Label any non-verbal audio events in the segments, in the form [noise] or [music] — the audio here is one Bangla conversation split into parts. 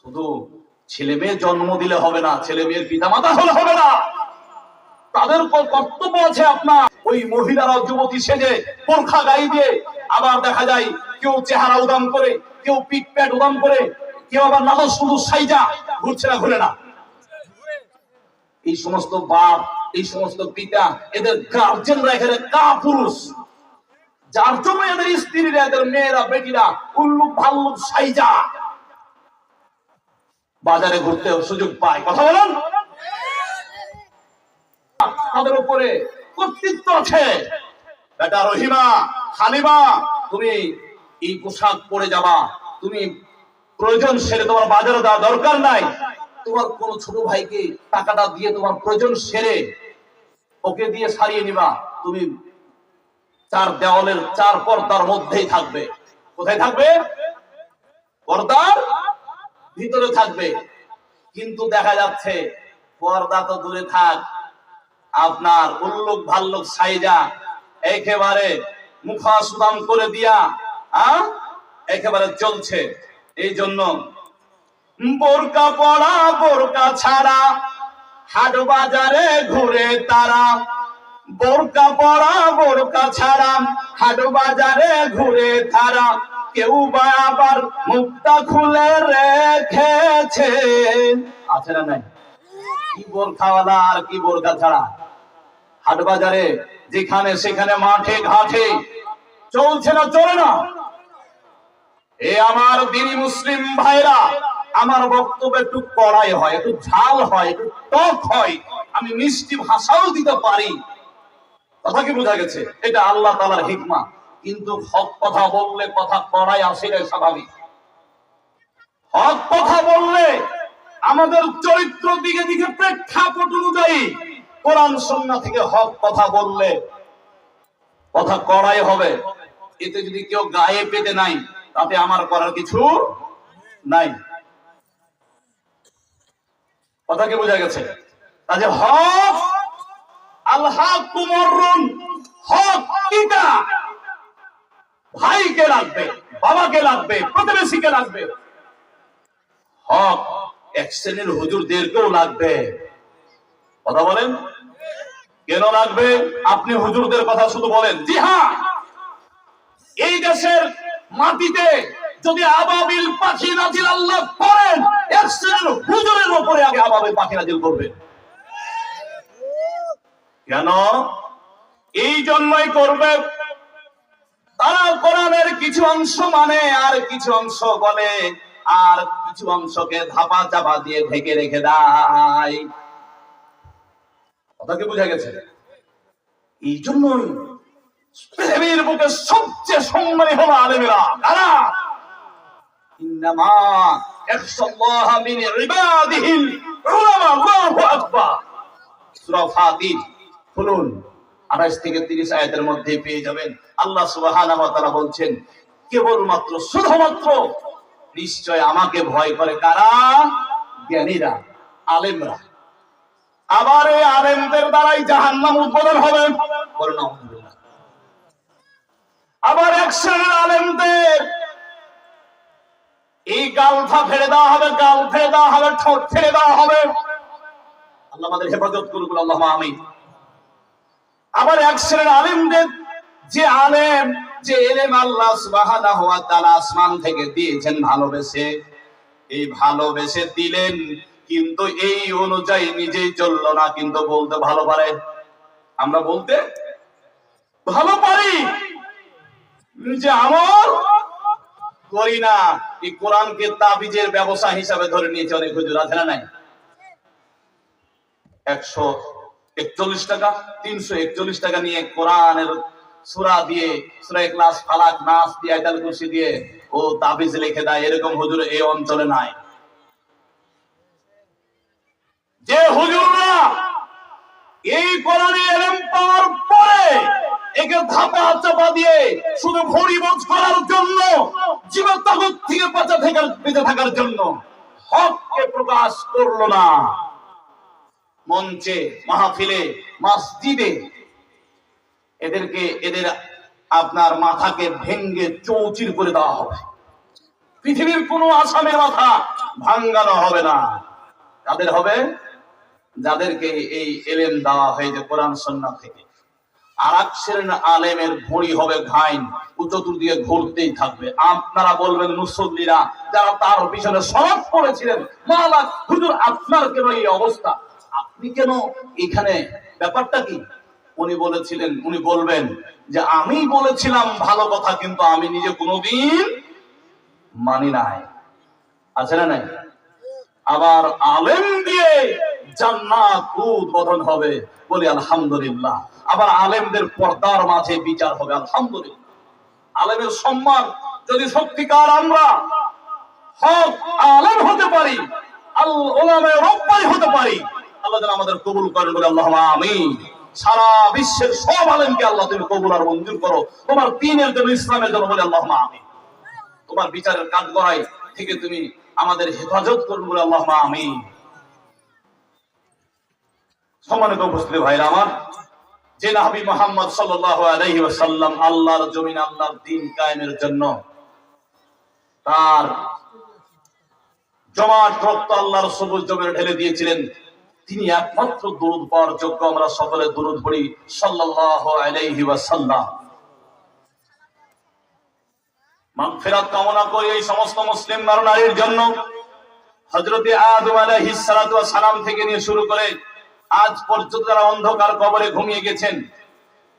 শুধু ছেলে মেয়ে জন্ম দিলে হবে না, ছেলে মেয়ের পিতামাতা হলে হবে না। তাদের কর্তব্য আছে আপনার। ওই মহিলারা যুবতী সেজে পরখা গাই দিয়ে আবার দেখা যায় কেউ চেহারা উদাম করে, কেউ পিক প্যাট উদাম করে, কেউ আবার নাদর শুধু সাইজা, ঘুরছে না, ঘুরে না। এই সমস্ত বাপ, এই সমস্ত পিতা, এদের গার্জেনরা এখানে কা পুরুষ যার জন্য এদের স্ত্রীরা, এদের মেয়েরা, বেটিরা উল্লুক ভাল্লুক সাইজা। বাজারে ঘুরতে সুযোগ পায়। কথা বলেন? তাদের উপরে কর্তৃত্ব আছে। বেটা রহিমা হালিমা তুমি এই পোশাক পরে যাবা। তুমি প্রয়োজন সেরে তোমার বাজারে দেওয়া দরকার নাই। তোমার কোন ছোট ভাইকে টাকাটা দিয়ে তোমার প্রয়োজন সেরে ওকে দিয়ে সারিয়ে নিবা। তুমি চার দেওয়ালের চার পর্দার মধ্যেই থাকবে। কোথায় থাকবে? পর্দার ভিতরে থাকবে। কিন্তু দেখা যাচ্ছে, পর্দা তো দূরে থাক। আপনার উল্লুক ভাল্লুক সাইজা একেবারে মুখা সুদাম করে দিয়া, আহ? একেবারে চলছে এই জন্য বোরকা পড়া, বোরকা ছাড়া হাট বাজারে ঘুরে তারা। বোরকা পড়া, বোরকা ছাড়া হাট বাজারে ঘুরে তারা। কেউ বা আবার মুখটা খুলে রেখেছে। আছে না নাই? কি বোরখাওয়ালা আর কি বোরকা ছাড়া। হাট বাজারে যেখানে সেখানে মাঠে ঘাটে চলছে না, চলে না। এ আমার দিনী মুসলিম ভাইরা, আমার বক্তব্য একটু কড়াই হয়, একটু ঝাল হয়, একটু টক হয়, আমি মিষ্টি ভাষাও দিতে পারি। কথা কি বোঝা গেছে? এটা আল্লাহ তালার হিকমা। কিন্তু হক কথা বললে কথা কড়াই আসে না স্বাভাবিক। হক কথা বললে আমাদের চরিত্র দিকে দিকে প্রেক্ষাপট অনুযায়ী কোরআন সন্না থেকে হক কথা বললে কথা কড়াই হবে। এতে যদি কেউ গায়ে পেতে নাই, তাতে আমার করার কিছু নাই। কথা কি বোঝা গেছে? কাজে হক আল্লাহ কুমরুন হক কিটা? ভাইকে লাগবে, বাবাকে লাগবে, প্রতিবেশীকে লাগবে। হক, এক শ্রেণির হুজুরদেরকেও লাগবে। কথা বলেন? কেন লাগবে? আপনি হুজুরদের কথা শুধু বলেন জি হ্যাঁ এই দেশের মাটিতে যদি আবাবিল পাখি নাজিল আল্লাহ করেন, এক শ্রেণির হুজুরের উপরে আগে আবাবিল পাখি নাজিল করবেন। কেন? এই জন্যই করবে তারা কোরআনের কিছু অংশ মানে আর কিছু অংশ বলে, আর কিছু অংশকে ধাপা চাপা দিয়ে ঢেকে রেখে দেয়। বোঝা গেছে? এই জন্যই পৃথিবীর বুকে সবচেয়ে সম্মানী হলো আলেমেরা। কারা? ইন্নামা ইয়াখশাল্লাহা খুলুন। 28 থেকে 30 আয়াতের মধ্যে পেয়ে যাবেন। আল্লাহ ওয়া বলছেন, কেবলমাত্র, শুধুমাত্র নিশ্চয় আমাকে ভয় করে কারা? জ্ঞানীরা, আলেমরা। আবার এই আলেমদের দ্বারাই জাহান্নাম উদ্বোধন হবে। আবার এক শ্রেণির আলেমদের এই গালফা ফেলে দেওয়া হবে, গাল ফেলে দেওয়া হবে, ঠোঁট ফেলে দেওয়া হবে। আল্লাহ আমাদের হেফাজত করুক আল্লাহ আমি আবার এক শ্রেণির আলেমদের যে আলেম, যে এলেম আল্লাহ সুবহানাহু ওয়া তাআলা আসমান থেকে দিয়েছেন ভালোবেসে। এই ভালোবেসে দিলেন, কিন্তু এই অনুযায়ী নিজেই চলল না, কিন্তু বলতে ভালো পারে। আমরা বলতে ভালো পারি। নিজে আমল করি না। এই কোরআনকে তাবিজের ব্যবসা হিসাবে ধরে নিয়েছে অনেক হুজুর, আছে না নাই? একশো একচল্লিশ টাকা, তিনশো একচল্লিশ টাকা নিয়ে কোরআনের সুরা দিয়ে, সুরা ক্লাস ফালাক নাচ দিয়ে, আয়তাল কুরসি দিয়ে ও তাবিজ লিখে দেয়। এরকম হুজুর এই অঞ্চলে নাই। যে হুজুররা এই কোরআনে এলেম পাওয়ার পরে একে ধাপা চাপা দিয়ে শুধু ভরি বোঝ করার জন্য জীবন থেকে বেঁচে থাকার জন্য হককে প্রকাশ করল না। মঞ্চে, মাহফিলে, মসজিদে এদেরকে, এদের আপনার মাথাকে ভেঙ্গে চৌচির করে দেওয়া হবে। পৃথিবীর কোন আসামের মাথা ভাঙ্গানো হবে না। তাদের হবে? যাদেরকে এই এলেম দেওয়া হয়েছে কোরআন সন্না থেকে। আর এক আলেমের ভড়ি হবে ঘাইন চতুর্দিকে ঘুরতেই থাকবে। আপনারা বলবেন, মুসল্লিরা, যারা তার পিছনে সরাব পড়েছিলেন মালা হুজুর আপনার কেন এই অবস্থা? আপনি কেন এখানে? ব্যাপারটা কি? উনি বলেছিলেন, উনি বলবেন যে, আমি বলেছিলাম ভালো কথা, কিন্তু আমি নিজে কোনোদিন মানি নাই। আছে না নাই? আবার আলেম দিয়ে জান্নাত উদ্বোধন হবে বলি আলহামদুলিল্লাহ। আবার আলেমদের পর্দার মাঝে বিচার হবে আলহামদুলিল্লাহ। আলেমের সম্মান যদি সত্যিকার আমরা হক আলেম হতে পারি আল ওলামে রব্বাই হতে পারি আল্লাহ যেন আমাদের কবুল করেন বলে আল্লাহ আমিন। সারা বিশ্বের সব আলেমকে আল্লাহ তুমি কবুল আর মঞ্জুর করো। তোমার দিনের জন্য, ইসলামের জন্য বলে আল্লাহ আমিন। তোমার বিচারের কাজ করাই থেকে তুমি আমাদের হেফাজত করুন বলে আল্লাহ আমিন। সম্মানিত উপস্থিতি ভাইরা আমার, যে নাহাবি মোহাম্মদ সাল্লাল্লাহু আলাইহি ওয়াসাল্লাম আল্লাহর জমিন, আল্লাহর দিন কায়েমের জন্য তার জমাট রক্ত আল্লাহর সবুজ জমিনে ঢেলে দিয়েছিলেন। তিনি একমাত্র দরুদ পাওয়ার যোগ্য। আমরা সকলে দরুদ পড়ি। সাল্লাল্লাহু আলাইহি ওয়াসাল্লাম। মাগফিরাত কামনা করি এই সমস্ত মুসলিম নর নারীর জন্য। হযরতে আদম আলাইহিস সালাতু ওয়াস সালাম থেকে নিয়ে শুরু করে আজ পর্যন্ত যারা অন্ধকার কবরে ঘুমিয়ে গেছেন,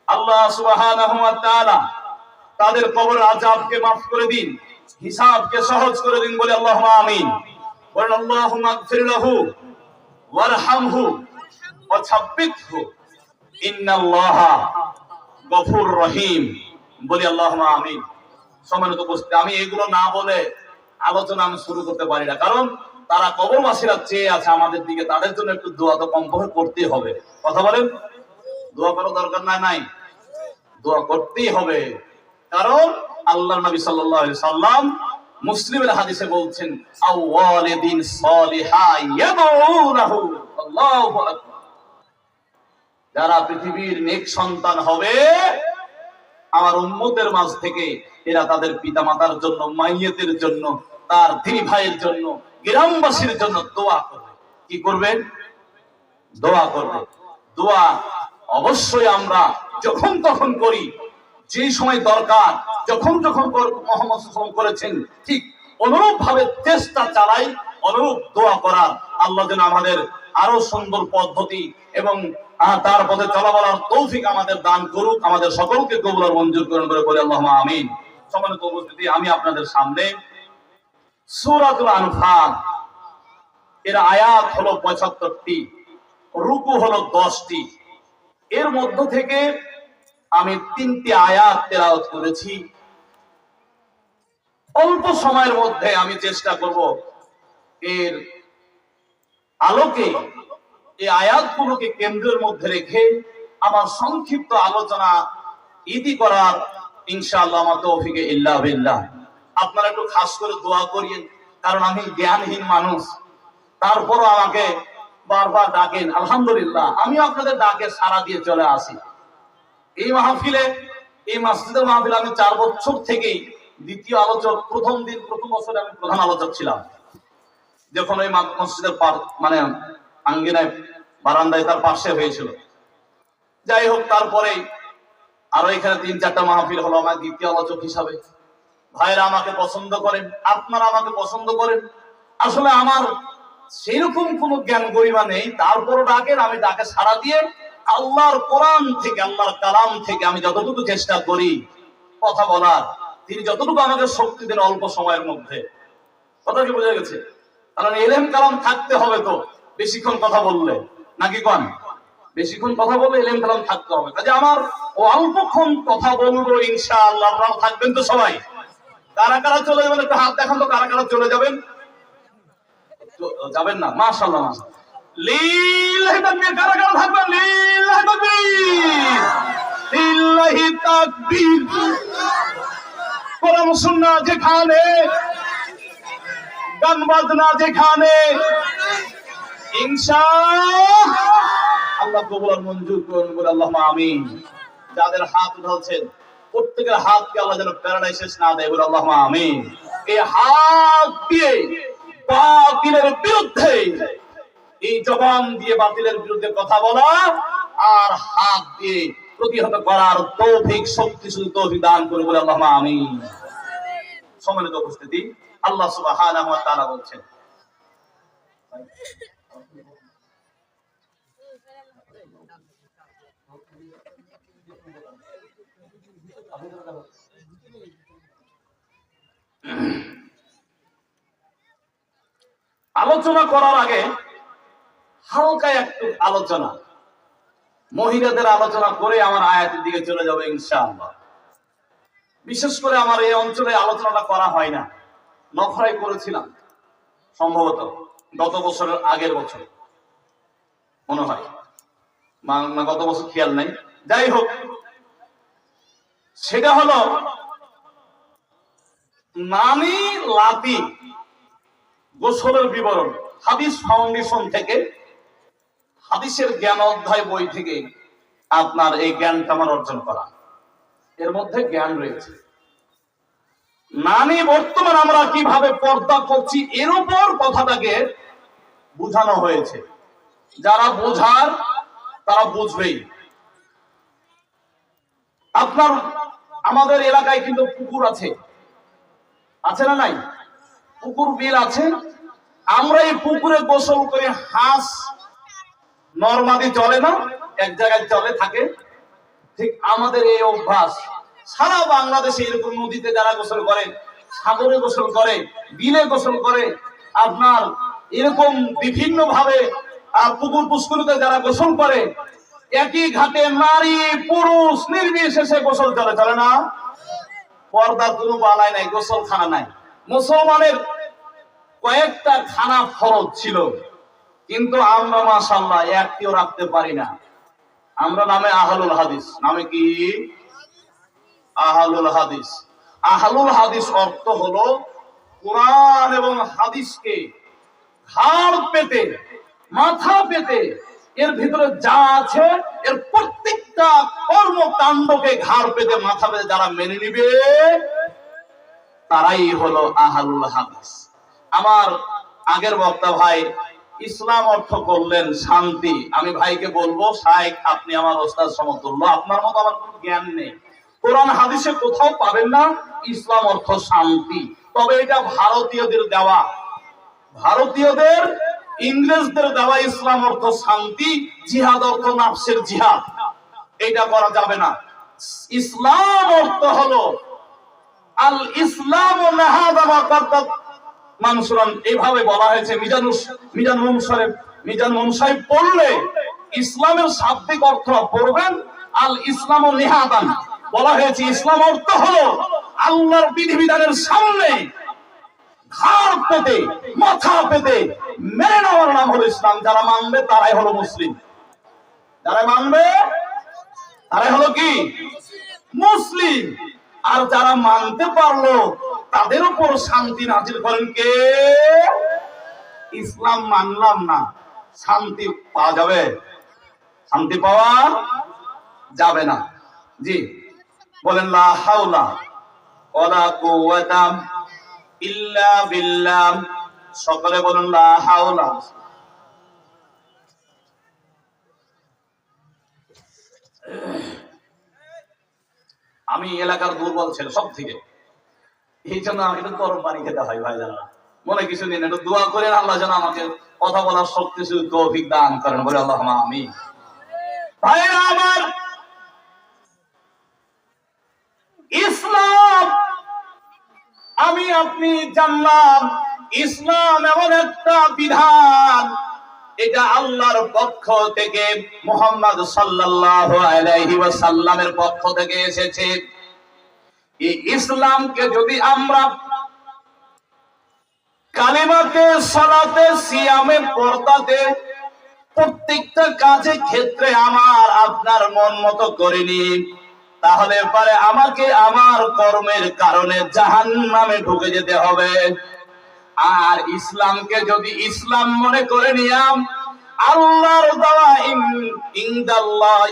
আল্লাহ সুবহানাহু ওয়া তাআলা তাদের কবর আযাবকে maaf করে দিন, হিসাবকে সহজ করে দিন বলে আল্লাহুম্মা আমিন। বলেন, আল্লাহুম্মা আগফির লাহু। ওয়ারহামহু ওয়া ছাব্বিতহু ইন্নাল্লাহা গফুর রহিম। বলি আল্লাহুম্মা আমিন। সম্মানিত উপস্থিতি, আমি এগুলো না বলে আলোচনা আমি শুরু করতে পারি না। কারণ তারা কবরবাসীরা চেয়ে আছে আমাদের দিকে, তাদের জন্য একটু দোয়া তো কমপক্ষে করতেই হবে। কথা বলেন? দোয়া করার দরকার নাই নাই? দোয়া করতেই হবে। কারণ আল্লাহ নবী সাল্লাল্লাহু আলাইহি সাল্লাম মুসলিমের হাদিসে বলছেন, আওয়ালিদিন সালিহা ইয়াদউনাহু আল্লাহু আকবার। যারা পৃথিবীর নেক সন্তান হবে, আমার উম্মতের মাঝ থেকে এরা তাদের পিতামাতার জন্য মাইয়েতের জন্য, তার দিনী ভাইয়ের জন্য, গ্রামবাসীর জন্য দোয়া করবে। কি করবেন দোয়া করবে। দোয়া অবশ্যই আমরা যখন তখন করি। যে সময় দরকার, যখন যখন মোহাম্মদ করেছেন, ঠিক অনুরূপ ভাবে চেষ্টা চালাই, অনুরূপ দোয়া করার। আল্লাহ যেন আমাদের আরও সুন্দর পদ্ধতি এবং তার পথে চলাবলার তৌফিক আমাদের দান করুক, আমাদের সকলকে কবুল আর মঞ্জুর করেন করে বলে আল্লাহ আমিন। সম্মানিত উপস্থিতি, আমি আপনাদের সামনে সূরাতুল আনফাল, এর আয়াত হলো পঁচাত্তরটি, রুকু হলো দশটি। এর মধ্য থেকে আমি তিনটি আয়াত তেলাওয়াত করেছি। অল্প সময়ের মধ্যে আমি চেষ্টা করব এর আলোকে, এই আয়াতগুলোকে কেন্দ্রের মধ্যে রেখে আমার সংক্ষিপ্ত আলোচনা ইতি করার ইনশাআল্লাহ আমার তৌফিকে ইল্লা বিল্লাহ। আপনারা একটু খাস করে দোয়া করিয়েন, কারণ আমি জ্ঞানহীন মানুষ। তারপরও আমাকে বারবার ডাকেন, আলহামদুলিল্লাহ আমি আপনাদের ডাকে সারা দিয়ে চলে আসি। এই মাহফিলে, এই মসজিদের মাহফিলে আমি চার বছর থেকেই দ্বিতীয় আলোচক, প্রথম দিন, প্রথম বছরে আমি প্রধান আলোচক ছিলাম। যখন ওই মসজিদের মানে আঙ্গিনায়, বারান্দায় তার পাশে হয়েছিল। যাই হোক, তারপরে আরও এখানে তিন চারটা মাহফিল হলো আমার দ্বিতীয় আলোচক হিসাবে। ভাইরা আমাকে পছন্দ করেন, আপনারা আমাকে পছন্দ করেন। আসলে আমার সেরকম কোনো জ্ঞান গরিমা নেই, তারপরও ডাকেন, আমি ডাকে সাড়া দিয়ে আল্লাহর কোরআন থেকে, আল্লাহর কালাম থেকে আমি যতটুকু চেষ্টা করি কথা বলার, তিনি যতটুকু আমাকে শক্তি দেন অল্প সময়ের মধ্যে। কথা কি বোঝা গেছে? কারণ এলেম, কালাম থাকতে হবে তো, বেশিক্ষণ কথা বললে। নাকি কন? বেশিক্ষণ কথা বললে এলেম, কালাম থাকতে হবে। কাজে আমার অল্পক্ষণ কথা বলব, ইনশাআল্লাহ, আপনারা থাকবেন তো সবাই। কারা কারা চলে যাবেন, একটু হাত দেখান তো, কারা কারা চলে যাবেন? যাবেন না, মাশাআল্লাহ মাশাআল্লাহ। যেখানে, গান বাজনা যেখানে আল্লাহ কবুল মঞ্জুর করুন, বলে আল্লাহ যাদের হাত উঠাচ্ছেন প্রত্যেকের হাতকে আল্লাহ যেন প্যারালাইসিস না দেয়, বলে আল্লাহ আমিন। এই হাত দিয়ে বাতিলের বিরুদ্ধে এই জবান দিয়ে বাতিলের বিরুদ্ধে কথা বলা আর হাত দিয়ে প্রতিহত করার তৌফিক, শক্তি, শুধু তৌফিক দান করে বলে আল্লাহ আমিন। সম্মানিত উপস্থিতি, আল্লাহ তাআলা বলছেন। আলোচনা করার আগে হালকা একটু আলোচনা। মহিলাদের আলোচনা করে আমার আয়াতের দিকে চলে যাবে ইনশাআল্লাহ। বিশেষ করে আমার এই অঞ্চলে আলোচনাটা করা হয় না। নখরাই করেছিলাম, সম্ভবত গত বছরের আগের বছর। মনে হয়। গত বছর খেয়াল নাই। যাই হোক, সেটা হলো নানি লাতি গোসলের বিবরণ, হাদিস ফাউন্ডেশন থেকে হাদিসের জ্ঞান অধ্যায় বই থেকে আপনার এই জ্ঞানটা আমার অর্জন করা। এর মধ্যে জ্ঞান রয়েছে। নানি বর্তমান আমরা কীভাবে পর্দা করছি, এর উপর কথাটাকে বুঝানো হয়েছে। যারা বোঝার, তারা বুঝবেই। আপনার, আমাদের এলাকায় কিন্তু পুকুর আছে। আছে না নাই? পুকুর বিল আছে। আমরা এই পুকুরে গোসল করে হাঁস নর্মালি চলে না, এক জায়গায় চলে থাকে। ঠিক আমাদের এই অভ্যাস। সারা বাংলাদেশে এরকম নদীতে যারা গোসল করে, সাগরে গোসল করে, বিলে গোসল করে, আপনার এরকম বিভিন্ন ভাবে আর পুকুর পুষ্করিতে যারা গোসল করে, একই ঘাটে নারী, পুরুষ নির্বিশেষে গোসল চলে চলে না? পর্দার কোনো বালাই নাই গোসল খানা নাই। মুসলমানের কয়েকটা খানা ফরজ ছিল। কিন্তু আমরা মাশাল্লাহ একটিও রাখতে পারি না। আমরা নামে আহলুল হাদিস। নামে কি? আহলুল হাদিস। আহলুল হাদিস অর্থ হলো কোরআন এবং হাদিসকে ঘাড় পেতে, মাথা পেতে, এর ভিতরে যা আছে, এর প্রত্যেকটা কর্মকাণ্ডকে ঘাড় পেতে, মাথা পেতে যারা মেনে নিবে, তারাই হলো আহালুল হাদিস। আমার আগের বক্তা ভাই ইসলাম অর্থ করলেন শান্তি। আমি ভাইকে বলব শাইখ আপনি আমার ওস্তাদ সমতুল্য। আপনার মতো আমার কোনো জ্ঞান নেই। কোরআন, হাদিসে কোথাও পাবেন না, ইসলাম অর্থ শান্তি। তবে এটা ভারতীয়দের দেওয়া। ভারতীয়দের, ইংরেজদের দেওয়া ইসলাম অর্থ শান্তি, জিহাদ অর্থ নাফসের জিহাদ। এটা করা যাবে না। ইসলাম অর্থ হলো আল ইসলাম মানুষরান এইভাবে বলা হয়েছে, মিজানুস মিজান মুমসাহেব মিজান মুমসাহেব পড়লে ইসলামের শাব্দিক অর্থ পড়বেন, আল ইসলাম ও নিহাদান। বলা হয়েছে, ইসলাম অর্থ হলো আল্লাহর বিধিবিধানের সামনে ঘাড় পেতে, মাথা পেতে, মেনে নেওয়ার নাম হলো ইসলাম। যারা মানবে, তারাই হলো মুসলিম। যারা মানবে, তারাই হলো কি? মুসলিম। আর যারা মানতে পারল তাদের উপর শান্তি নাজিল করেন কে? ইসলাম মানলাম না। শান্তি পাওয়া যাবে? শান্তি পাওয়া যাবে না। জি, বলেন ইল্লা সকলে বলুন আমি এলাকার দুর্বল ছেলে সব থেকে এই জন্য আমাকে একটু গরম পানি খেতে হয় ভাই জানা মনে কিছু নেই একটু দোয়া করেন, আল্লাহ যেন আমাকে কথা বলার তৌফিক দান করেন। বলে আল্লাহ আমি আমার ইসলাম, আমি আপনি জানলাম, ইসলাম এমন একটা বিধান, এটা আল্লাহর পক্ষ থেকে মোহাম্মদ সাল্লাল্লাহু আলাইহি ওয়াসাল্লামের পক্ষ থেকে এসেছে। এই ইসলামকে যদি আমরা কালিমাতে, সালাতে, সিয়ামে পর্দাতে প্রত্যেকটা কাজে ক্ষেত্রে আমার আপনার মন মতো করিনি তাহলে পারে আমাকে আমার কর্মের কারণে জাহান নামে ঢুকে যেতে হবে। আর ইসলামকে যদি ইসলাম মনে করে নিয়াম আল্লাহর দেওয়া ইন- ইনদাল্লাহ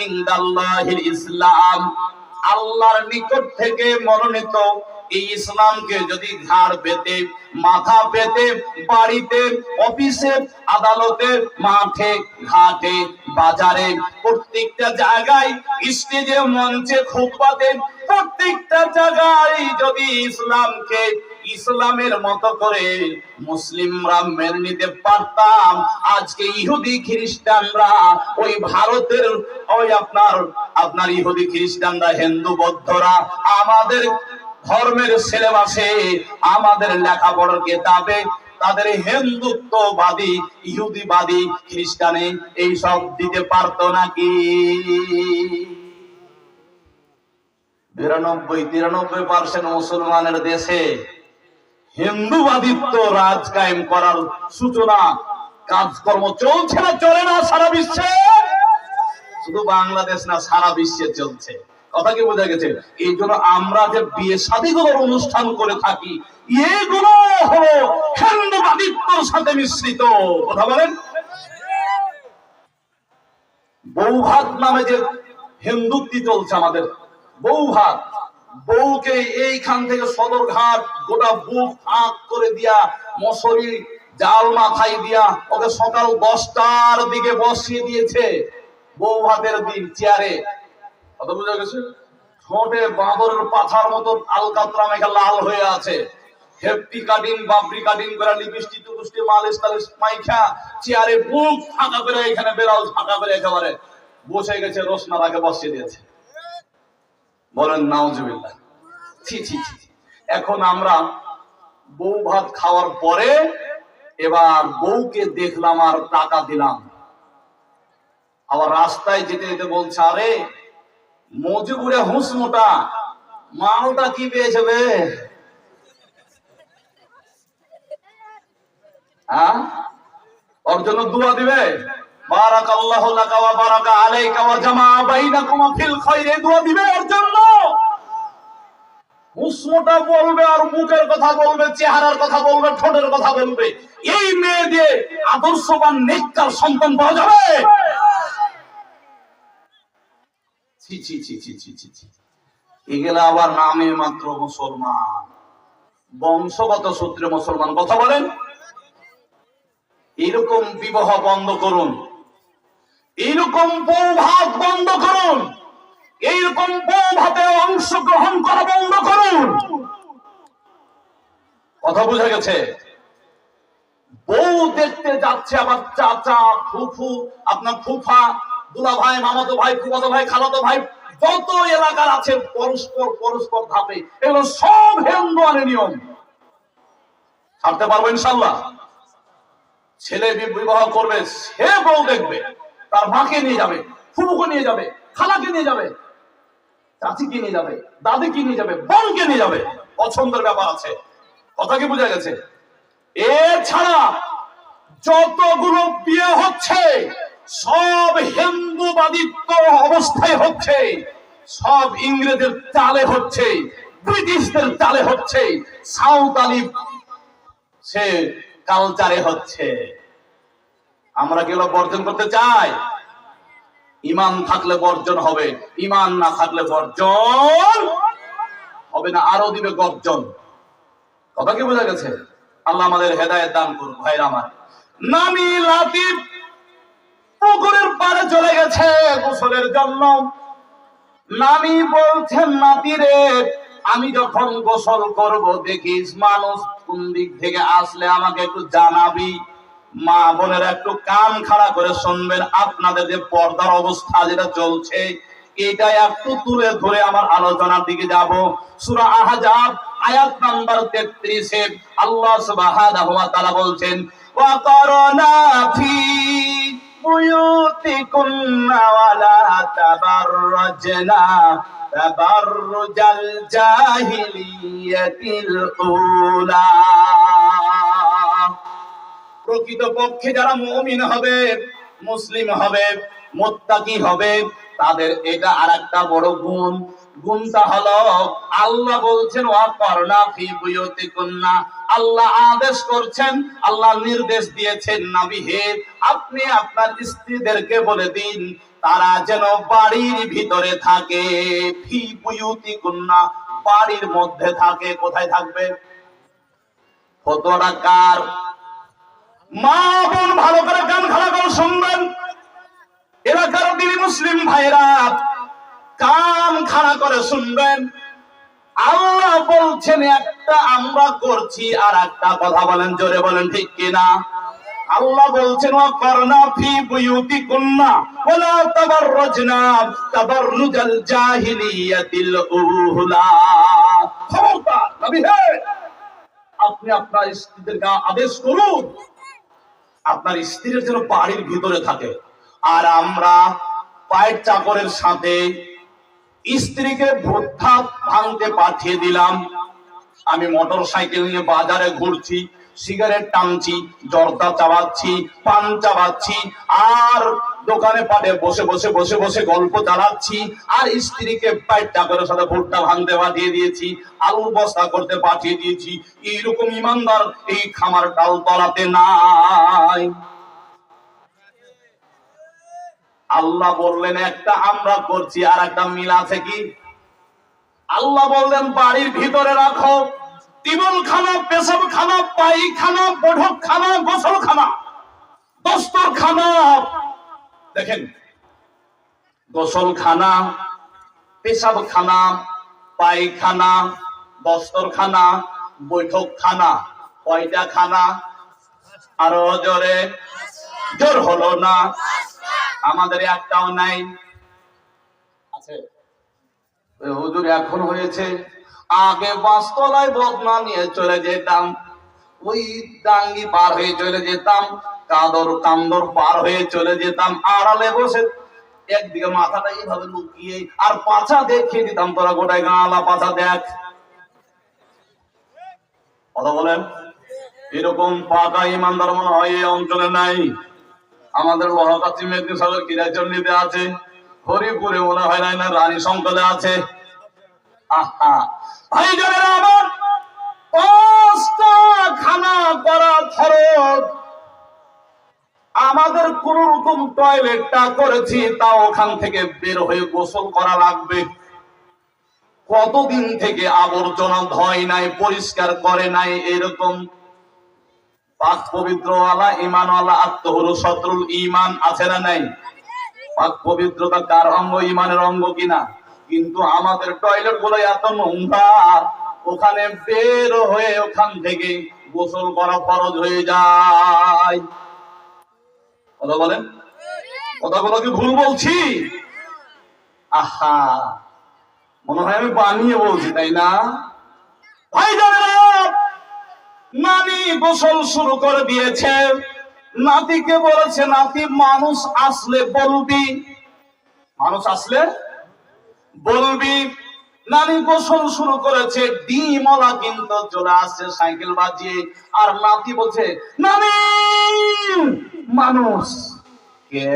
ইনদাল্লাহিল ইসলাম। আল্লাহর নিকট থেকে মনোনীত এই ইসলামকে যদি ঘাড় পেতে মাথা পেতে বাড়িতে, অফিসে, আদালতে, মাঠে, ঘাটে, বাজারে, প্রত্যেকটা জায়গায়, স্টেজে, মঞ্চে খুববাতে প্রত্যেকটা জায়গায় যদি ইসলামকে ইসলামের মতো করে মুসলিমরা মেনে নিতে পারতাম। আজকে ইহুদি খ্রিস্টানরা ওই ভারতের, ওই আপনার আপনার ইহুদি খ্রিস্টানরা, হিন্দু বৌদ্ধরা, আমাদের ধর্মের সিলেবাসে, আমাদের লেখাপড়ার কেতাবে তাদের হিন্দুত্ববাদী, ইহুদিবাদী খ্রিস্টানে এই সব দিতে পারতো নাকি? বিরানব্বই, তিরানব্বই পার্সেন্ট মুসলমানের দেশে হিন্দুবাদিত্ব রাজ কায়েম করার সূচনা, কাজকর্ম চলছে না, চলে না সারা বিশ্বে? শুধু বাংলাদেশ না, সারা বিশ্বে চলছে। কথা কি বোঝা গেছে? এই জন্য আমরা যে বিয়ে শাদীগুলোর অনুষ্ঠান করে থাকি, এগুলো হলো হিন্দুবাদিত্বর সাথে মিশ্রিত। কথা বলেন? বৌভাত নামে যে হিন্দুত্ব চলছে আমাদের, বৌভাত। বউকে এইখান থেকে সদরঘাট গোটা বুক ফাঁক করে দিয়া, মশারি জাল মাথায় দিয়া ওকে সকাল দশটার দিকে বসিয়ে দিয়েছে। বউ ভাতের দিন চেয়ারে। কত বোঝা গেছে? ঠোঁটে বাঁদরের পাথার মতো আলকাতরা মেঘা লাল হয়ে আছে। হেপটি কাটিং বাবরি কাটিং করে লিপস্টিক টুপস্টিক মালিশ টালিশ মাইখা চেয়ারে বুক ফাঁকা করে এখানে বেড়াল ফাঁকা করে একেবারে বসে গেছে রোশনা তাকে বসিয়ে দিয়েছে। বলেন, নাউজুবিল্লাহ। ছি ছি ছি। এখন আমরা বউ ভাত খাওয়ার পরে এবার বউকে দেখলাম আর টাকা দিলাম। আবার রাস্তায় যেতে যেতে বলছে, আরে, মজুবুরে হুঁস মোটা, মালটা কি পেয়েছে বে? হ্যাঁ? ওর জন্য দোয়া দিবে? বারাক আল্লাহ লাকা ওয়া বারাকা আলাইকা ওয়া জামা ফিল দোয়া দিবে ওর জন্য। বলবে আর মুখের কথা বলবে, চেহারার কথা বলবে, ঠোঁটের কথা বলবে। এই মেয়ে দিয়ে আদর্শবান, নেককার সন্তান পাওয়া যাবে? ছি ছি ছি ছি ছি ছি ছি। এগুলা আবার নামে মাত্র মুসলমান। বংশগত সূত্রে মুসলমান। কথা বলেন? এরকম বিবাহ বন্ধ করুন। এইরকম বৌভাত বন্ধ করুন। এইরকম বৌভাতে অংশগ্রহণ করা বন্ধ করুন। কথা বোঝা গেছে? বউ দেখতে যাচ্ছে আবার চাচা, ফুফু, আপনার ফুফা দুলা ভাই মামাতো ভাই ফুফাতো ভাই খালাতো ভাই যত এলাকার আছে পরস্পর পরস্পর ধাপে এগুলো সব হিন্দুয়ানের নিয়ম। ছাড়তে পারব ইনশাল্লাহ। ছেলে বিবাহ করবে, সে বউ দেখবে। তার মাকে নিয়ে যাবে, ফুফুকে নিয়ে যাবে, খালাকে নিয়ে যাবে, চাচিকে নিয়ে যাবে, দাদিকে নিয়ে যাবে, বোনকে নিয়ে যাবে। পছন্দের ব্যাপার আছে। কথা কি বোঝা গেছে? এছাড়া যতগুলো বিয়ে হচ্ছে, সব হিন্দুবাদিত্ব অবস্থায় হচ্ছে, সব ইংরেজের চালে হচ্ছে, ব্রিটিশদের চালে হচ্ছে, সাঁওতালি সে কালচারে হচ্ছে। আমরা কি এগুলো বর্জন করতে চাই? ইমান থাকলে বর্জন হবে, ইমান না থাকলে বর্জন হবে না, আরও দিবে গর্জন। কথা কি বোঝা গেছে? আল্লাহ আমাদের হেদায়েত দান করুন, ভাইরা আমার। নামি লাতিফ পুকুরের পাড়ে চলে গেছে গোসলের জন্য। নামি বলছেন নাতি রে, আমি যখন গোসল করব দেখিস মানুষ কোন দিক থেকে আসলে আমাকে একটু জানাবি। মা বোনের একটু কান খাড়া করে শুনবেন আপনাদের যে পর্দার অবস্থা যেটা চলছে এটা একটু তুলে ধরে আমার আলোচনার দিকে যাব। সুরা আহজাব, আয়াত নাম্বার 33 এ আল্লাহ সুবহানাহু ওয়া তাআলা বলছেন, ওয়া করোনা ফি বুয়ুতিকুন্না ওয়া তাবাররাজনা তাবাররুজাল জাহিলিয়াতিল উলা। প্রকৃত পক্ষে যারা মুমিন হবে, মুসলিম হবে, মোত্তাকি হবে, তাদের এটা আর একটা বড় গুণ। গুণটা হলো, আল্লাহ বলছেন ফি বুয়ুতিকুন্না। আল্লাহ আদেশ করছেন, আল্লাহ নির্দেশ দিয়েছেন আপনি আপনার স্ত্রীদেরকে বলে দিন, তারা যেন বাড়ির ভিতরে থাকে। ফি বুয়ুতি কন্যা বাড়ির মধ্যে থাকে, কোথায় থাকবে? ফতোয়াটা কার মা বোন ভালো করে খাড়া করে শুনবেন। এলাকার দিদি মুসলিম ভাইরা কান খাড়া করে শুনবেন। আল্লাহ বলছেন, একটা আমরা করছি আর একটা কথা বলেন, জোরে বলেন, ঠিক কিনা আল্লাহ বলছেন ফি বুয়ুতি উহুলা। খবরদার আপনি আপনার স্ত্রীদেরকে আদেশ করুন। আপনার স্ত্রীর যেন বাড়ির ভিতরে থাকে। আর আমরা পায়ের চাকরের সাথে স্ত্রীকে ভোট্টা ভাঙতে পাঠিয়ে দিলাম। আমি মোটর সাইকেল নিয়ে বাজারে ঘুরছি, সিগারেট টানছি, জর্দা চাবাচ্ছি পান চাবাচ্ছি আর দোকানে পাটে বসে বসে বসে বসে গল্প চালাচ্ছি, আর স্ত্রীকে পায়ের চাকরের সাথে ভুট্টা ভাঙতে পাঠিয়ে দিয়েছি, আলুর বস্তা করতে পাঠিয়ে দিয়েছি। এইরকম ইমানদার এই খামার ডাল তলাতে নাই। আল্লাহ বললেন, একটা আমরা করছি, আর একটা মিল আছে কি? আল্লাহ বললেন, বাড়ির ভিতরে রাখো। টিবল খানা, পেশাব খানা পায়খানা বঢক খানা গোসল খানা দস্তর খানা দেখেন গোসল খানা পেশাব খানা পায়খানা দস্তর খানা বৈঠক খানা কয়টা খানা আরও জোরে, জোর হলো না। আমাদের একটাও নাই। আছে। হুজুর, এখন হয়েছে। আগে বাস্তলায় বদনা নিয়ে চলে যেতাম। ওই ডাঙ্গি পার হয়ে চলে যেতাম, কাদর কান্দর পার হয়ে চলে যেতাম, আড়ালে বসে একদিকে মাথাটা এইভাবে লুকিয়ে আর পাছা দেখিয়ে দিতাম, তোরা গোটায় গাঁলা পাছা দেখ। কথা বলেন? এরকম পাকা ইমানদার মনে হয় এই অঞ্চলে নাই। আমাদের মহাকাশি মেদিনী সাগর কিরাচন্ডিতে আছে। হরিপুরে মনে হয় না, রানী সংকলে আছে। আহা। ভাই জানেন আমার আমাদের কোন রকম টয়লেটটা করেছি, তা ওখান থেকে বের হয়ে গোসল করা লাগবে। কতদিন থেকে আবর্জনা ধয় নাই, পরিষ্কার করে নাই, এরকম। পাক পবিত্র আলা ইমান আলা আত্মহরু, শত্রুল ইমান আছে না নাই? পাক পবিত্রতা কার অঙ্গ ইমানের অঙ্গ কিনা? কিন্তু আমাদের টয়লেটগুলো এত নোংরা ওখানে বের হয়ে ওখান থেকে গোসল করা ফরজ হয়ে যায়। কথা বলেন? কথাগুলো কি ভুল বলছি? আহা, মনে হয় আমি বানিয়ে বলছি, তাই না? ভাই নানি গোসল শুরু করে দিয়েছে। নাতিকে বলেছে, নাতি, মানুষ আসলে বলবি। মানুষ আসলে বলবি। নানি গোসল শুরু করেছে ডিমলা কিন্তু চলে আসছে, সাইকেল বাজিয়ে, আর নাতি বলছে, নানি, মানুষ, কে?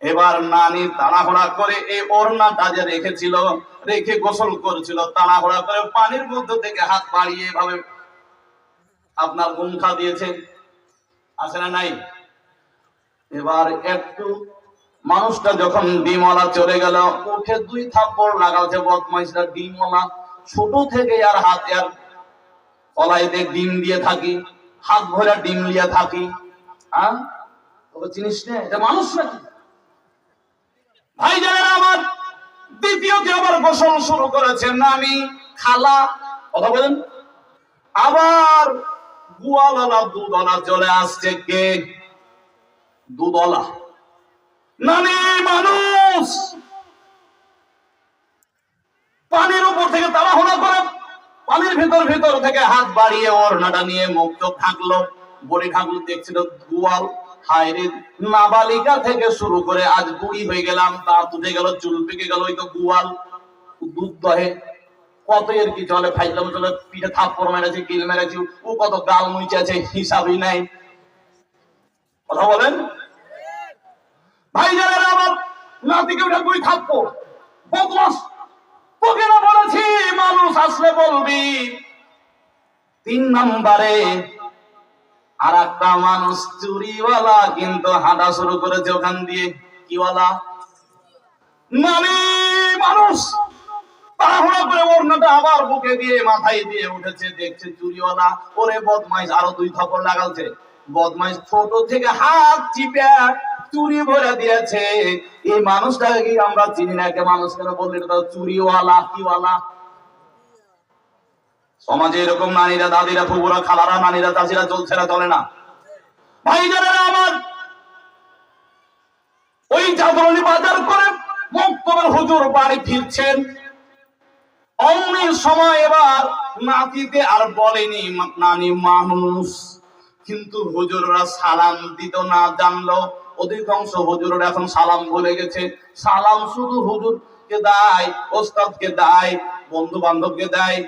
এবার নানি তাড়াহুড়া করে এই ওড়নাটা যে রেখেছিল, রেখে গোসল করেছিল, তাড়াহুড়া করে পানির মধ্যে থেকে হাত বাড়িয়ে এভাবে আপনার গুমখা দিয়েছে। আছে না নাই? এবার একটু মানুষটা যখন ডিমলা চলে গেল, উঠে দুই থাপ্পড় লাগাচ্ছে বদমাইশরা ডিমলা ছোট থেকে আর হাতে আর কলাইতে ডিম দিয়ে থাকি, হাত ভরে ডিম লিয়ে থাকি। হ্যাঁ? তোকে চিনিস না, এটা মানুষ নাকি? ভাই জানেন আমার দ্বিতীয়তে আবার গোসল শুরু করেছে আমি, খালা। কথা বলেন। আবার গুয়ালালা দুধলা চলে আসছে কে? দুধলা নানি মানুষ। পানির উপর থেকে তাড়াহুড়া করে, পানির ভিতর ভিতর থেকে হাত বাড়িয়ে নিয়ে বড়ি দেখছিল হায়রে নাবালিকা থেকে শুরু করে আজ বুড়ি হয়ে গেলাম তা তুটে গেল, চুল পেকে গেল, ওই তো গোয়াল দুধ দহে, কত এর কি চলে ফাইলাম চলে পিঠে থাপ্পড় মেরেছি কিল মেরেছি, ও কত গাল মুইচে আছে, হিসাবই নাই। কথা বলেন? বলেছি মানুষ আসলে বলবি। তিন নম্বরে আর একটা মানুষ চুরিওয়ালা, কিন্তু হাঁটা শুরু করেছে ওখান দিয়ে। কিওয়ালা? নানি মানুষ করে আবার বুকে দিয়ে, মাথায় দিয়ে উঠেছে, দেখছে চুরিওয়ালা। ওরে বদমাইশ, আরও দুই থাপড় লাগালছে। বদমাইশ ছোট থেকে হাত চিপে চুরি ভরে দিয়েছে। এই মানুষটাকে কি আমরা চিনি না? কে মানুষ কেন বললে? চুরিওয়ালা, কিওয়ালা। সমাজে এরকম নারীরা, দাদিরা ফুবুরা খালারা নারীরা চাষিরা চলছে না, চলে না। ভাই জানেরা আমার, ওই জাগরণী বাজার করে মক্তবের হুজুর বাড়ি ফিরছেন। অমনি সময় এবার নাতিতে আর বলেনি, নানি, মানুষ। কিন্তু হুজুররা সালাম দিত না, জানলো অধিকাংশ হুজুররা এখন সালাম ভুলে গেছে। সালাম শুধু হুজুরকে দেয়, ওস্তাদকে দেয় বন্ধু বান্ধবকে দেয়।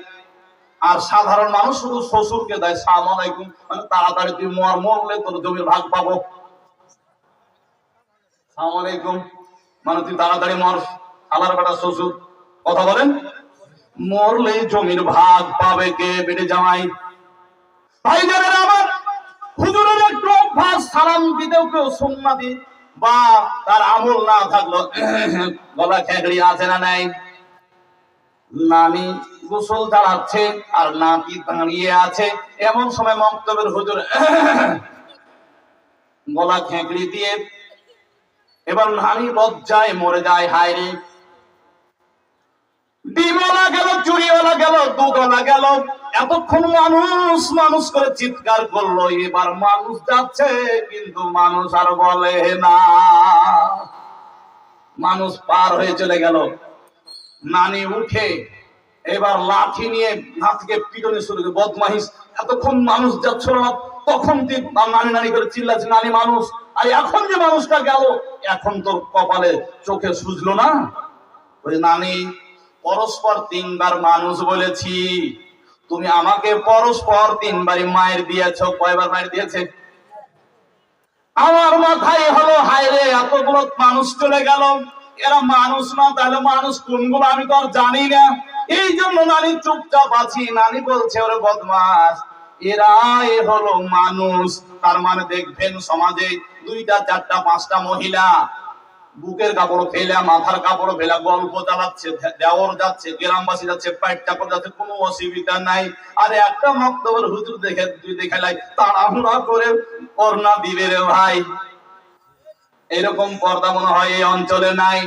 আর সাধারণ মানুষ শুধু শ্বশুরকে দেয়, সালাম আলাইকুম মানে তাড়াতাড়ি তুই মর, মরলে তোর জমির ভাগ পাবো। সালাম আলাইকুম মানে তুই তাড়াতাড়ি মর, খালার বেটা শ্বশুর। কথা বলেন? মরলে জমির ভাগ পাবে কে, বেটে জামাই? ভাই জানেন একটু সালাম দিতেও কেউ সুন্নাতি বা তার আমল না থাকল। [clears throat] গলা খেগড়ি আছে না নাই? নানি গোসল চালাচ্ছে আর নাতি দাঁড়িয়ে আছে। এমন সময় মক্তবের হুজুর [clears throat] গলা খেঁকড়ি দিয়ে এবার নানি লজ্জায় মরে যায়, হায় রে। গেল, চুরিওয়ালা গেল গেল। এতক্ষণ মানুষ মানুষ করে চিৎকার করল, এবার মানুষ যাচ্ছে, কিন্তু মানুষ আর বলে না। মানুষ পার হয়ে চলে গেল। নানি উঠে এবার লাঠি নিয়ে নাতিকে পিটনে শুরু করে বদমাহিস এতক্ষণ মানুষ যাচ্ছিল না, তখন তুই নানি নানি করে চিল্লাচ্ছে, নানি মানুষ, আর এখন যে মানুষটা গেল? এখন তোর কপালে চোখে সুজলো না? ওই নানি পরস্পর তিনবার মানুষ বলেছি। তুমি আমাকে পরস্পর তিনবারই মায়ের দিয়েছ, কয়বার মায়ের দিয়েছে? আমার মাথায় হলো, হায় রে এতগুলো মানুষ চলে গেল। এরা মানুষ না, তাহলে মানুষ কোনগুলো আমি তো আর জানি না। এই জন্য নানি চুপচাপ আছি। নানি বলছে, ওরে বদমাস, এরাই হলো মানুষ। তার মানে দেখবেন সমাজে দুইটা, চারটা, পাঁচটা মহিলা। বুকের কাপড় ফেলা, মাথার কাপড় ফেলা, গল্প চালাচ্ছে দেওয়ার যাচ্ছে, গ্রামবাসী যাচ্ছে পাইট করে যাচ্ছে, কোনো অসুবিধা নাই। আর একটা মক্তবের হুজুর দেখে তুই দেখালাই তাড়াহুড়া করে করোনা দিবে রে ভাই। এরকম পর্দা মনে হয় এই অঞ্চলে নাই।